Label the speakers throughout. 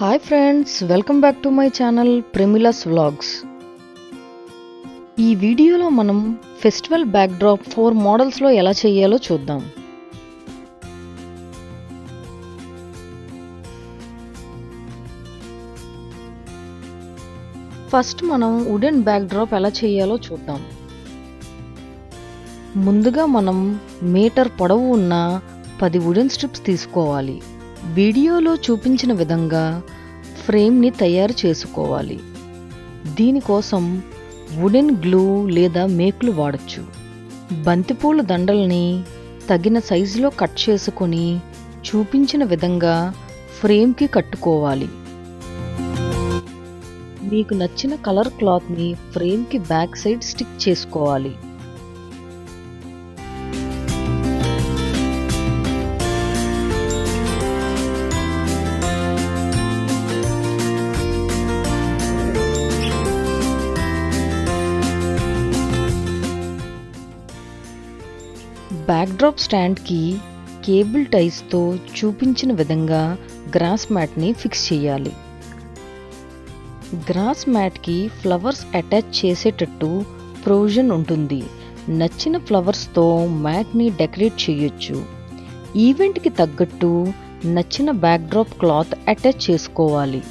Speaker 1: Hi friends welcome back to my channel ప్రెమిలస్ vlogs ఈ వీడియోలో మనం ఫెస్టివల్ బ్యాక్డ్రాప్ ఫోర్ మోడల్స్లో ఎలా చేయాలో చూద్దాం. ఫస్ట్ మనం వుడెన్ బ్యాక్డ్రాప్ ఎలా చేయాలో చూద్దాం. ముందుగా మనం మీటర్ పొడవు ఉన్న పది వుడెన్ స్ట్రిప్స్ తీసుకోవాలి. వీడియోలో చూపించిన విధంగా ఫ్రేమ్ని తయారు చేసుకోవాలి. దీనికోసం వుడెన్ గ్లూ లేదా మేకులు వాడచ్చు. బంతిపూల దండల్ని తగిన సైజులో కట్ చేసుకొని చూపించిన విధంగా ఫ్రేమ్కి కట్టుకోవాలి. మీకు నచ్చిన కలర్ క్లాత్ని ఫ్రేమ్కి బ్యాక్ సైడ్ స్టిక్ చేసుకోవాలి. బ్యాక్డ్రాప్ స్టాండ్కి కేబుల్ టైస్తో చూపించిన విధంగా గ్రాస్ మ్యాట్ని ఫిక్స్ చేయాలి. గ్రాస్ మ్యాట్కి ఫ్లవర్స్ అటాచ్ చేసేటట్టు ప్రొవిజన్ ఉంటుంది. నచ్చిన ఫ్లవర్స్తో మ్యాట్ని డెకరేట్ చేయొచ్చు. ఈవెంట్కి తగ్గట్టు నచ్చిన బ్యాక్డ్రాప్ క్లాత్ అటాచ్ చేసుకోవాలి.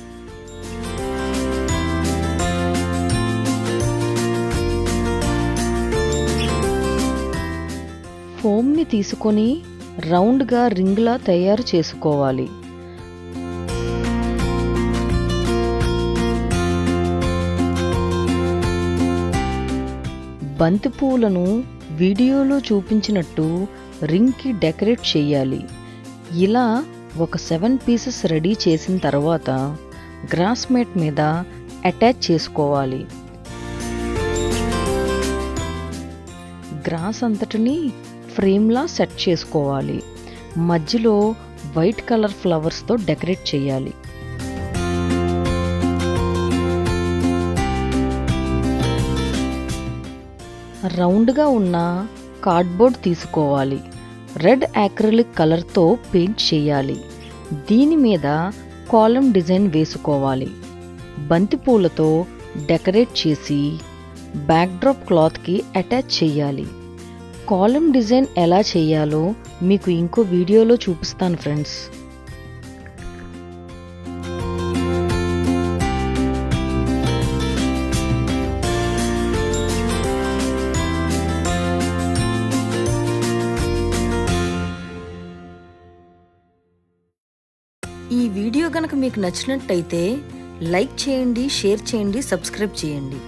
Speaker 1: ఫోమ్ని తీసుకొని రౌండ్గా రింగ్లా తయారు చేసుకోవాలి. బంతిపూలను వీడియోలో చూపించినట్టు రింగ్కి డెకరేట్ చేయాలి. ఇలా ఒక సెవెన్ పీసెస్ రెడీ చేసిన తర్వాత గ్రాస్ మ్యాట్ మీద అటాచ్ చేసుకోవాలి. గ్రాస్ అంతటిని ఫ్రేమ్లా సెట్ చేసుకోవాలి. మధ్యలో వైట్ కలర్ ఫ్లవర్స్తో డెకరేట్ చేయాలి. రౌండ్గా ఉన్న కార్డ్బోర్డ్ తీసుకోవాలి. రెడ్ యాక్రిలిక్ కలర్తో పెయింట్ చేయాలి. దీని మీద కాలం డిజైన్ వేసుకోవాలి. బంతిపూలతో డెకరేట్ చేసి బ్యాక్డ్రాప్ క్లాత్కి అటాచ్ చేయాలి. కాలం డిజైన్ ఎలా చేయాలో మీకు ఇంకో వీడియోలో చూపిస్తాను ఫ్రెండ్స్. ఈ వీడియో కనుక మీకు నచ్చినట్టయితే లైక్ చేయండి షేర్ చేయండి సబ్స్క్రైబ్ చేయండి.